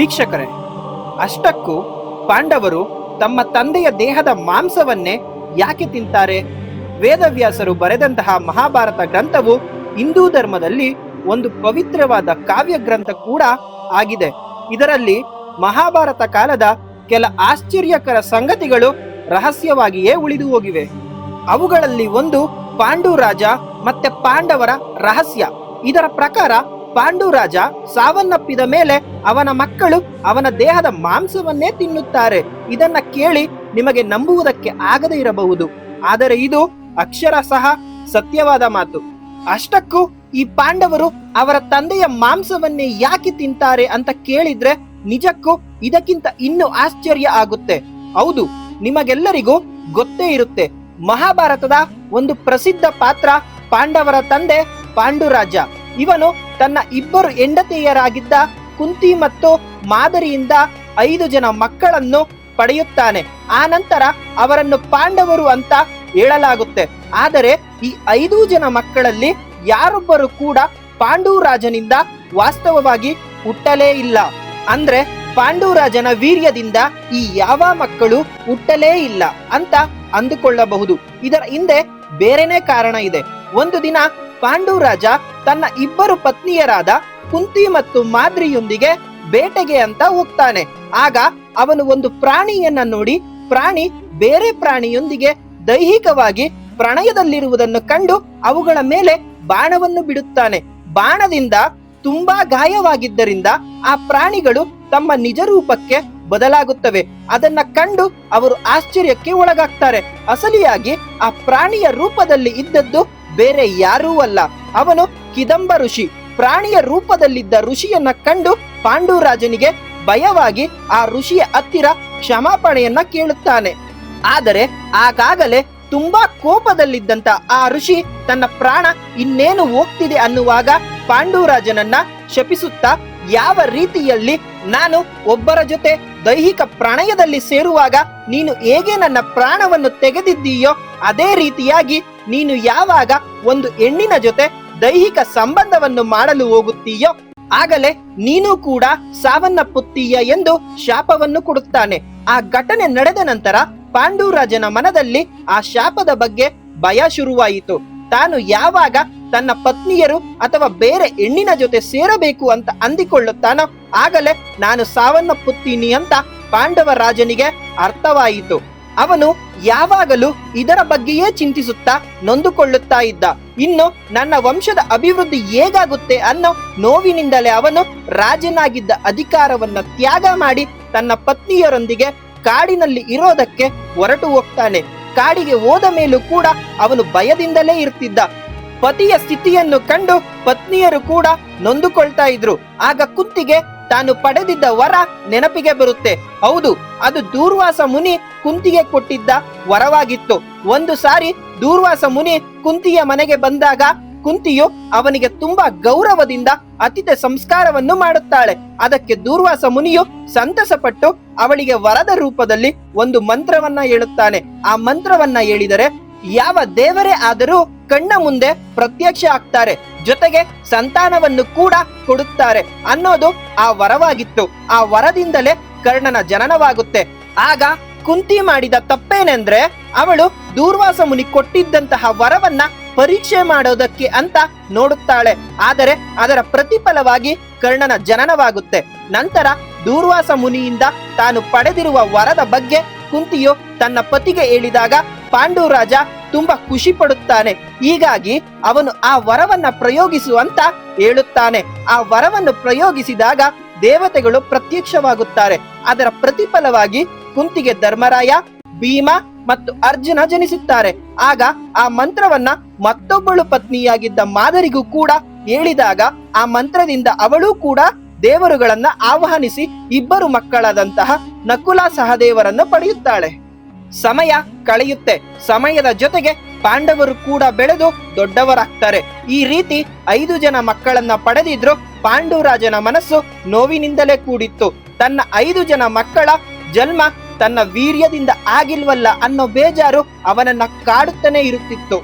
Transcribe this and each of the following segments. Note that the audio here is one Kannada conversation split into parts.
ವೀಕ್ಷಕರೇ, ಅಷ್ಟಕ್ಕೂ ಪಾಂಡವರು ತಮ್ಮ ತಂದೆಯ ದೇಹದ ಮಾಂಸವನ್ನೇ ಯಾಕೆ ತಿಂತಾರೆ? ವೇದವ್ಯಾಸರು ಬರೆದಂತಹ ಮಹಾಭಾರತ ಗ್ರಂಥವು ಹಿಂದೂ ಧರ್ಮದಲ್ಲಿ ಒಂದು ಪವಿತ್ರವಾದ ಕಾವ್ಯ ಗ್ರಂಥ ಕೂಡ ಆಗಿದೆ. ಇದರಲ್ಲಿ ಮಹಾಭಾರತ ಕಾಲದ ಕೆಲ ಆಶ್ಚರ್ಯಕರ ಸಂಗತಿಗಳು ರಹಸ್ಯವಾಗಿಯೇ ಉಳಿದು ಹೋಗಿವೆ. ಅವುಗಳಲ್ಲಿ ಒಂದು ಪಾಂಡು ರಾಜ ಮತ್ತೆ ಪಾಂಡವರ ರಹಸ್ಯ. ಇದರ ಪ್ರಕಾರ ಪಾಂಡು ರಾಜ ಸಾವನ್ನಪ್ಪಿದ ಮೇಲೆ ಅವನ ಮಕ್ಕಳು ಅವನ ದೇಹದ ಮಾಂಸವನ್ನೇ ತಿನ್ನುತ್ತಾರೆ. ಇದನ್ನ ಕೇಳಿ ನಿಮಗೆ ನಂಬುವುದಕ್ಕೆ ಆಗದೇ ಇರಬಹುದು. ಆದರೆ ಇದು ಅಕ್ಷರ ಸಹ ಸತ್ಯವಾದ ಮಾತು. ಅಷ್ಟಕ್ಕೂ ಈ ಪಾಂಡವರು ಅವರ ತಂದೆಯ ಮಾಂಸವನ್ನೇ ಯಾಕೆ ತಿಂತಾರೆ ಅಂತ ಕೇಳಿದ್ರೆ ನಿಜಕ್ಕೂ ಇದಕ್ಕಿಂತ ಇನ್ನು ಆಶ್ಚರ್ಯ ಆಗುತ್ತೆ. ಹೌದು, ನಿಮಗೆಲ್ಲರಿಗೂ ಗೊತ್ತೇ ಇರುತ್ತೆ. ಮಹಾಭಾರತದ ಒಂದು ಪ್ರಸಿದ್ಧ ಪಾತ್ರ ಪಾಂಡವರ ತಂದೆ ಪಾಂಡುರಾಜ. ಇವನು ತನ್ನ ಇಬ್ಬರು ಹೆಂಡತಿಯರಾಗಿದ್ದ ಕುಂತಿ ಮತ್ತು ಮಾದರಿಯಿಂದ ಐದು ಜನ ಮಕ್ಕಳನ್ನು ಪಡೆಯುತ್ತಾನೆ. ಆ ನಂತರ ಅವರನ್ನು ಪಾಂಡವರು ಅಂತ ಹೇಳಲಾಗುತ್ತೆ. ಆದರೆ ಈ ಐದು ಜನ ಮಕ್ಕಳಲ್ಲಿ ಯಾರೊಬ್ಬರು ಕೂಡ ಪಾಂಡು ರಾಜನಿಂದ ವಾಸ್ತವವಾಗಿ ಹುಟ್ಟಲೇ ಇಲ್ಲ. ಅಂದ್ರೆ ಪಾಂಡುರಾಜನ ವೀರ್ಯದಿಂದ ಈ ಯಾವ ಮಕ್ಕಳು ಹುಟ್ಟಲೇ ಇಲ್ಲ ಅಂತ ಅಂದುಕೊಳ್ಳಬಹುದು. ಇದರ ಹಿಂದೆ ಬೇರೆನೇ ಕಾರಣ ಇದೆ. ಒಂದು ದಿನ ಪಾಂಡುರಾಜ ತನ್ನ ಇಬ್ಬರು ಪತ್ನಿಯರಾದ ಕುಂತಿ ಮತ್ತು ಮಾದ್ರಿಯೊಂದಿಗೆ ಬೇಟೆಗೆ ಅಂತ ಹೋಗ್ತಾನೆ. ಆಗ ಅವನು ಒಂದು ಪ್ರಾಣಿಯನ್ನ ನೋಡಿ, ಪ್ರಾಣಿ ಬೇರೆ ಪ್ರಾಣಿಯೊಂದಿಗೆ ದೈಹಿಕವಾಗಿ ಪ್ರಣಯದಲ್ಲಿರುವುದನ್ನು ಕಂಡು ಅವುಗಳ ಮೇಲೆ ಬಾಣವನ್ನು ಬಿಡುತ್ತಾನೆ. ಬಾಣದಿಂದ ತುಂಬಾ ಗಾಯವಾಗಿದ್ದರಿಂದ ಆ ಪ್ರಾಣಿಗಳು ತಮ್ಮ ನಿಜ ರೂಪಕ್ಕೆ ಬದಲಾಗುತ್ತವೆ. ಅದನ್ನ ಕಂಡು ಅವರು ಆಶ್ಚರ್ಯಕ್ಕೆ ಒಳಗಾಗ್ತಾರೆ. ಅಸಲಿಯಾಗಿ ಆ ಪ್ರಾಣಿಯ ರೂಪದಲ್ಲಿ ಇದ್ದದ್ದು ಬೇರೆ ಯಾರೂ ಅಲ್ಲ. ಅವನು ಕಿದಂಬ ಋಷಿ. ಪ್ರಾಣಿಯ ರೂಪದಲ್ಲಿದ್ದ ಋಷಿಯನ್ನ ಕಂಡು ಪಾಂಡುರಾಜನಿಗೆ ಭಯವಾಗಿ ಆ ಋಷಿಯ ಹತ್ತಿರ ಕ್ಷಮಾಪಣೆಯನ್ನ ಕೇಳುತ್ತಾನೆ. ಆದರೆ ಆಗಾಗಲೇ ತುಂಬಾ ಕೋಪದಲ್ಲಿದ್ದಂತ ಆ ಋಷಿ ತನ್ನ ಪ್ರಾಣ ಇನ್ನೇನು ಹೋಗ್ತಿದೆ ಅನ್ನುವಾಗ ಪಾಂಡುರಾಜನನ್ನ ಶಪಿಸುತ್ತಾ ಯಾವ ರೀತಿಯಲ್ಲಿ ನಾನು ಒಬ್ಬರ ಜೊತೆ ದೈಹಿಕ ಪ್ರಣಯದಲ್ಲಿ ಸೇರುವಾಗ ನೀನು ಹೇಗೆ ನನ್ನ ಪ್ರಾಣವನ್ನು ತೆಗೆದಿದ್ದೀಯೋ ಅದೇ ರೀತಿಯಾಗಿ ನೀನು ಯಾವಾಗ ಒಂದು ಹೆಣ್ಣಿನ ಜೊತೆ ದೈಹಿಕ ಸಂಬಂಧವನ್ನು ಮಾಡಲು ಹೋಗುತ್ತೀಯೋ, ಆಗಲೇ ನೀನು ಕೂಡ ಸಾವನ್ನಪ್ಪುತ್ತೀಯ ಎಂದು ಶಾಪವನ್ನು ಕೊಡುತ್ತಾನೆ. ಆ ಘಟನೆ ನಡೆದ ನಂತರ ಪಾಂಡುರಾಜನ ಮನದಲ್ಲಿ ಆ ಶಾಪದ ಬಗ್ಗೆ ಭಯ ಶುರುವಾಯಿತು. ತಾನು ಯಾವಾಗ ತನ್ನ ಪತ್ನಿಯರು ಅಥವಾ ಬೇರೆ ಹೆಣ್ಣಿನ ಜೊತೆ ಸೇರಬೇಕು ಅಂತ ಅಂದಿಕೊಳ್ಳುತ್ತಾನೋ, ಆಗಲೇ ನಾನು ಸಾವನ್ನಪ್ಪುತ್ತೀನಿ ಅಂತ ಪಾಂಡವ ರಾಜನಿಗೆ ಅರ್ಥವಾಯಿತು. ಅವನು ಯಾವಾಗಲೂ ಇದರ ಬಗ್ಗೆಯೇ ಚಿಂತಿಸುತ್ತಾ ನೊಂದುಕೊಳ್ಳುತ್ತಾ ಇದ್ದ. ಇನ್ನು ನನ್ನ ವಂಶದ ಅಭಿವೃದ್ಧಿ ಹೇಗಾಗುತ್ತೆ ಅನ್ನೋ ನೋವಿನಿಂದಲೇ ಅವನು ರಾಜನಾಗಿದ್ದ ಅಧಿಕಾರವನ್ನ ತ್ಯಾಗ ಮಾಡಿ ತನ್ನ ಪತ್ನಿಯರೊಂದಿಗೆ ಕಾಡಿನಲ್ಲಿ ಇರೋದಕ್ಕೆ ಹೊರಟು ಹೋಗ್ತಾನೆ. ಕಾಡಿಗೆ ಹೋದ ಮೇಲೂ ಕೂಡ ಅವನು ಭಯದಿಂದಲೇ ಇರ್ತಿದ್ದ. ಪತಿಯ ಸ್ಥಿತಿಯನ್ನು ಕಂಡು ಪತ್ನಿಯರು ಕೂಡ ನೊಂದುಕೊಳ್ತಾ ಇದ್ರು. ಆಗ ಕುತ್ತಿಗೆ ತಾನು ಪಡೆದಿದ್ದ ವರ ನೆನಪಿಗೆ ಬರುತ್ತೆ. ಹೌದು, ಅದು ದೂರ್ವಾಸ ಮುನಿ ಕುಂತಿಗೆ ಕೊಟ್ಟಿದ್ದ ವರವಾಗಿತ್ತು. ಒಂದು ಸಾರಿ ದೂರ್ವಾಸ ಮುನಿ ಕುಂತಿಯ ಮನೆಗೆ ಬಂದಾಗ ಕುಂತಿಯು ಅವನಿಗೆ ತುಂಬಾ ಗೌರವದಿಂದ ಅತಿಥಿ ಸಂಸ್ಕಾರವನ್ನು ಮಾಡುತ್ತಾಳೆ. ಅದಕ್ಕೆ ದೂರ್ವಾಸ ಮುನಿಯು ಸಂತಸಪಟ್ಟು ಅವಳಿಗೆ ವರದ ರೂಪದಲ್ಲಿ ಒಂದು ಮಂತ್ರವನ್ನ ಹೇಳುತ್ತಾನೆ. ಆ ಮಂತ್ರವನ್ನ ಹೇಳಿದರೆ ಯಾವ ದೇವರೇ ಆದರೂ ಕಣ್ಣ ಮುಂದೆ ಪ್ರತ್ಯಕ್ಷ ಆಗ್ತಾರೆ. ಜೊತೆಗೆ ಸಂತಾನವನ್ನು ಕೂಡ ಕೊಡುತ್ತಾರೆ. ಅನ್ನೋದು ಆ ವರವಾಗಿತ್ತು. ಆ ವರದಿಂದಲೇ ಕರ್ಣನ ಜನನವಾಗುತ್ತೆ. ಆಗ ಕುಂತಿ ಮಾಡಿದ ತಪ್ಪೇನೆಂದ್ರೆ ಅವಳು ದೂರ್ವಾಸ ಮುನಿ ಕೊಟ್ಟಿದ್ದಂತಹ ವರವನ್ನ ಪರೀಕ್ಷೆ ಮಾಡೋದಕ್ಕೆ ಅಂತ ನೋಡುತ್ತಾಳೆ. ಆದರೆ ಅದರ ಪ್ರತಿಫಲವಾಗಿ ಕರ್ಣನ ಜನನವಾಗುತ್ತೆ. ನಂತರ ದೂರ್ವಾಸ ಮುನಿಯಿಂದ ತಾನು ಪಡೆದಿರುವ ವರದ ಬಗ್ಗೆ ಕುಂತಿಯು ತನ್ನ ಪತಿಗೆ ಹೇಳಿದಾಗ ಪಾಂಡುರಾಜ ತುಂಬಾ ಖುಷಿ ಪಡುತ್ತಾನೆ. ಹೀಗಾಗಿ ಅವನು ಆ ವರವನ್ನ ಪ್ರಯೋಗಿಸುವಂತ ಹೇಳುತ್ತಾನೆ. ಆ ವರವನ್ನು ಪ್ರಯೋಗಿಸಿದಾಗ ದೇವತೆಗಳು ಪ್ರತ್ಯಕ್ಷವಾಗುತ್ತಾರೆ. ಅದರ ಪ್ರತಿಫಲವಾಗಿ ಕುಂತಿಗೆ ಧರ್ಮರಾಯ, ಭೀಮ ಮತ್ತು ಅರ್ಜುನ ಜನಿಸುತ್ತಾರೆ. ಆಗ ಆ ಮಂತ್ರವನ್ನ ಮತ್ತೊಬ್ಬಳು ಪತ್ನಿಯಾಗಿದ್ದ ಮಾದರಿಗೂ ಕೂಡ ಹೇಳಿದಾಗ ಆ ಮಂತ್ರದಿಂದ ಅವಳು ಕೂಡ ದೇವರುಗಳನ್ನ ಆಹ್ವಾನಿಸಿ ಇಬ್ಬರು ಮಕ್ಕಳಾದಂತಹ ನಕುಲ ಸಹದೇವರನ್ನು ಪಡೆಯುತ್ತಾಳೆ. ಸಮಯ ಕಳೆಯುತ್ತೆ. ಸಮಯದ ಜೊತೆಗೆ ಪಾಂಡವರು ಕೂಡ ಬೆಳೆದು ದೊಡ್ಡವರಾಗ್ತಾರೆ. ಈ ರೀತಿ ಐದು ಜನ ಮಕ್ಕಳನ್ನ ಪಡೆದಿದ್ರು ಪಾಂಡುರಾಜನ ಮನಸ್ಸು ನೋವಿನಿಂದಲೇ ಕೂಡಿತ್ತು. ತನ್ನ ಐದು ಜನ ಮಕ್ಕಳ ಜನ್ಮ ತನ್ನ ವೀರ್ಯದಿಂದ ಆಗಿಲ್ವಲ್ಲ ಅನ್ನೋ ಬೇಜಾರು ಅವನನ್ನ ಕಾಡುತ್ತಾನೆ ಇರುತ್ತಿತ್ತು.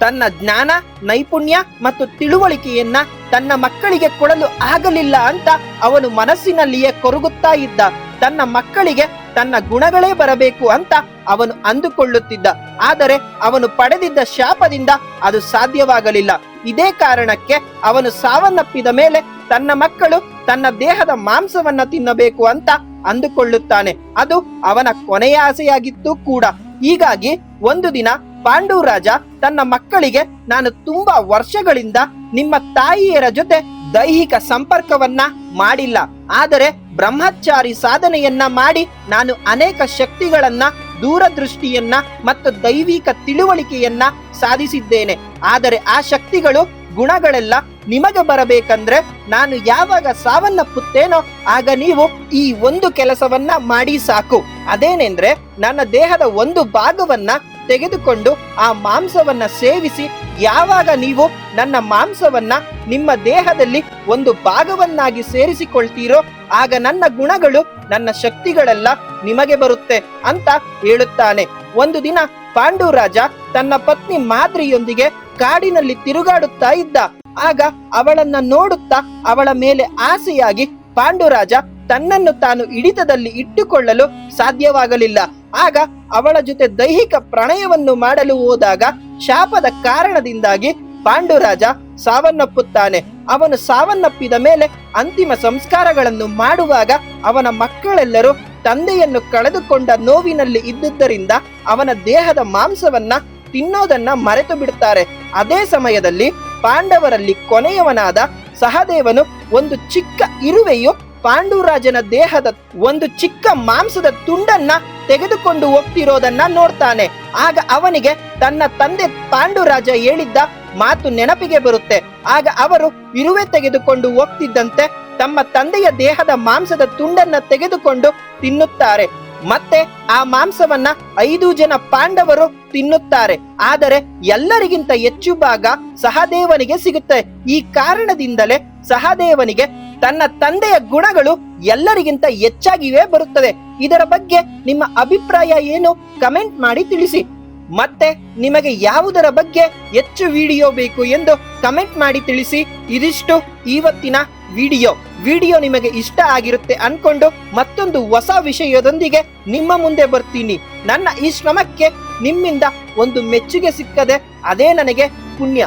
ತನ್ನ ಜ್ಞಾನ, ನೈಪುಣ್ಯ ಮತ್ತು ತಿಳುವಳಿಕೆಯನ್ನ ತನ್ನ ಮಕ್ಕಳಿಗೆ ಕೊಡಲು ಆಗಲಿಲ್ಲ ಅಂತ ಅವನು ಮನಸ್ಸಿನಲ್ಲಿಯೇ ಕೊರಗುತ್ತಾ ಇದ್ದ. ತನ್ನ ಮಕ್ಕಳಿಗೆ ತನ್ನ ಗುಣಗಳೇ ಬರಬೇಕು ಅಂತ ಅವನು ಅಂದುಕೊಳ್ಳುತ್ತಿದ್ದ. ಆದರೆ ಅವನು ಪಡೆದಿದ್ದ ಶಾಪದಿಂದ ಅದು ಸಾಧ್ಯವಾಗಲಿಲ್ಲ. ಇದೇ ಕಾರಣಕ್ಕೆ ಅವನು ಸಾವನ್ನಪ್ಪಿದ ಮೇಲೆ ತನ್ನ ಮಕ್ಕಳು ತನ್ನ ದೇಹದ ಮಾಂಸವನ್ನ ತಿನ್ನಬೇಕು ಅಂತ ಅಂದುಕೊಳ್ಳುತ್ತಾನೆ. ಅದು ಅವನ ಕೊನೆಯ ಆಸೆಯಾಗಿತ್ತು ಕೂಡ. ಹೀಗಾಗಿ ಒಂದು ದಿನ ಪಾಂಡು ರಾಜ ತನ್ನ ಮಕ್ಕಳಿಗೆ, ನಾನು ತುಂಬಾ ವರ್ಷಗಳಿಂದ ನಿಮ್ಮ ತಾಯಿಯರ ಜೊತೆ ದೈಹಿಕ ಸಂಪರ್ಕವನ್ನ ಮಾಡಿಲ್ಲ. ಆದರೆ ಬ್ರಹ್ಮಚಾರಿ ಸಾಧನೆಯನ್ನ ಮಾಡಿ ನಾನು ಅನೇಕ ಶಕ್ತಿಗಳನ್ನ, ದೂರದೃಷ್ಟಿಯನ್ನ ಮತ್ತು ದೈವಿಕ ತಿಳುವಳಿಕೆಯನ್ನ ಸಾಧಿಸಿದ್ದೇನೆ. ಆದರೆ ಆ ಶಕ್ತಿಗಳು, ಗುಣಗಳೆಲ್ಲ ನಿಮಗೆ ಬರಬೇಕಂದ್ರೆ ನಾನು ಯಾವಾಗ ಸಾವನ್ನಪ್ಪುತ್ತೇನೋ ಆಗ ನೀವು ಈ ಒಂದು ಕೆಲಸವನ್ನ ಮಾಡಿ ಸಾಕು. ಅದೇನೆಂದ್ರೆ ನನ್ನ ದೇಹದ ಒಂದು ಭಾಗವನ್ನ ತೆಗೆದುಕೊಂಡು ಆ ಮಾಂಸವನ್ನ ಸೇವಿಸಿ ಯಾವಾಗ ನೀವು ನನ್ನ ಮಾಂಸವನ್ನ ನಿಮ್ಮ ದೇಹದಲ್ಲಿ ಒಂದು ಭಾಗವನ್ನಾಗಿ ಸೇರಿಸಿಕೊಳ್ತೀರೋ ಆಗ ನನ್ನ ಗುಣಗಳು, ನನ್ನ ಶಕ್ತಿಗಳೆಲ್ಲ ನಿಮಗೆ ಬರುತ್ತೆ ಅಂತ ಹೇಳುತ್ತಾನೆ. ಒಂದು ದಿನ ಪಾಂಡು ರಾಜ ತನ್ನ ಪತ್ನಿ ಮಾದ್ರಿಯೊಂದಿಗೆ ಕಾಡಿನಲ್ಲಿ ತಿರುಗಾಡುತ್ತಾ ಇದ್ದ. ಆಗ ಅವಳನ್ನ ನೋಡುತ್ತಾ ಅವಳ ಮೇಲೆ ಆಸೆಯಾಗಿ ಪಾಂಡುರಾಜ ತನ್ನನ್ನು ತಾನು ಹಿಡಿತದಲ್ಲಿ ಇಟ್ಟುಕೊಳ್ಳಲು ಸಾಧ್ಯವಾಗಲಿಲ್ಲ. ಆಗ ಅವಳ ಜೊತೆ ದೈಹಿಕ ಪ್ರಣಯವನ್ನು ಮಾಡಲು ಹೋದಾಗ ಶಾಪದ ಕಾರಣದಿಂದಾಗಿ ಪಾಂಡುರಾಜ ಸಾವನ್ನಪ್ಪುತ್ತಾನೆ. ಅವನು ಸಾವನ್ನಪ್ಪಿದ ಮೇಲೆ ಅಂತಿಮ ಸಂಸ್ಕಾರಗಳನ್ನು ಮಾಡುವಾಗ ಅವನ ಮಕ್ಕಳೆಲ್ಲರೂ ತಂದೆಯನ್ನು ಕಳೆದುಕೊಂಡ ನೋವಿನಲ್ಲಿ ಇದ್ದುದರಿಂದ ಅವನ ದೇಹದ ಮಾಂಸವನ್ನ ತಿನ್ನೋದನ್ನ ಮರೆತು ಬಿಡುತ್ತಾರೆ ಅದೇ ಸಮಯದಲ್ಲಿ ಪಾಂಡವರಲ್ಲಿ ಕೊನೆಯವನಾದ ಸಹದೇವನು ಒಂದು ಚಿಕ್ಕ ಇರುವೆಯು ಪಾಂಡುರಾಜನ ದೇಹದ ಒಂದು ಚಿಕ್ಕ ಮಾಂಸದ ತುಂಡನ್ನ ತೆಗೆದುಕೊಂಡು ಹೋಗ್ತಿರೋದನ್ನ ನೋಡ್ತಾನೆ. ಆಗ ಅವನಿಗೆ ತನ್ನ ತಂದೆ ಪಾಂಡುರಾಜ ಹೇಳಿದ್ದ ಮಾತು ನೆನಪಿಗೆ ಬರುತ್ತೆ. ಆಗ ಅವರು ಇರುವೆ ತೆಗೆದುಕೊಂಡು ಹೋಗ್ತಿದ್ದಂತೆ ತಮ್ಮ ತಂದೆಯ ದೇಹದ ಮಾಂಸದ ತುಂಡನ್ನ ತೆಗೆದುಕೊಂಡು ತಿನ್ನುತ್ತಾರೆ. ಮತ್ತೆ ಆ ಮಾಂಸವನ್ನ ಐದು ಜನ ಪಾಂಡವರು ತಿನ್ನುತ್ತಾರೆ. ಆದರೆ ಎಲ್ಲರಿಗಿಂತ ಹೆಚ್ಚು ಭಾಗ ಸಹದೇವನಿಗೆ ಸಿಗುತ್ತೆ. ಈ ಕಾರಣದಿಂದಲೇ ಸಹದೇವನಿಗೆ ತನ್ನ ತಂದೆಯ ಗುಣಗಳು ಎಲ್ಲರಿಗಿಂತ ಹೆಚ್ಚಾಗಿವೆ ಬರುತ್ತದೆ. ಇದರ ಬಗ್ಗೆ ನಿಮ್ಮ ಅಭಿಪ್ರಾಯ ಏನು? ಕಮೆಂಟ್ ಮಾಡಿ ತಿಳಿಸಿ. ಮತ್ತೆ ನಿಮಗೆ ಯಾವುದರ ಬಗ್ಗೆ ಹೆಚ್ಚು ವಿಡಿಯೋ ಬೇಕು ಎಂದು ಕಮೆಂಟ್ ಮಾಡಿ ತಿಳಿಸಿ. ಇದಿಷ್ಟು ಇವತ್ತಿನ ವಿಡಿಯೋ. ವಿಡಿಯೋ ನಿಮಗೆ ಇಷ್ಟ ಆಗಿರುತ್ತೆ ಅನ್ಕೊಂಡು ಮತ್ತೊಂದು ಹೊಸ ವಿಷಯದೊಂದಿಗೆ ನಿಮ್ಮ ಮುಂದೆ ಬರ್ತೀನಿ. ನನ್ನ ಈ ಶ್ರಮಕ್ಕೆ ನಿಮ್ಮಿಂದ ಒಂದು ಮೆಚ್ಚುಗೆ ಸಿಕ್ಕದೆ ಅದೇ ನನಗೆ ಪುಣ್ಯ.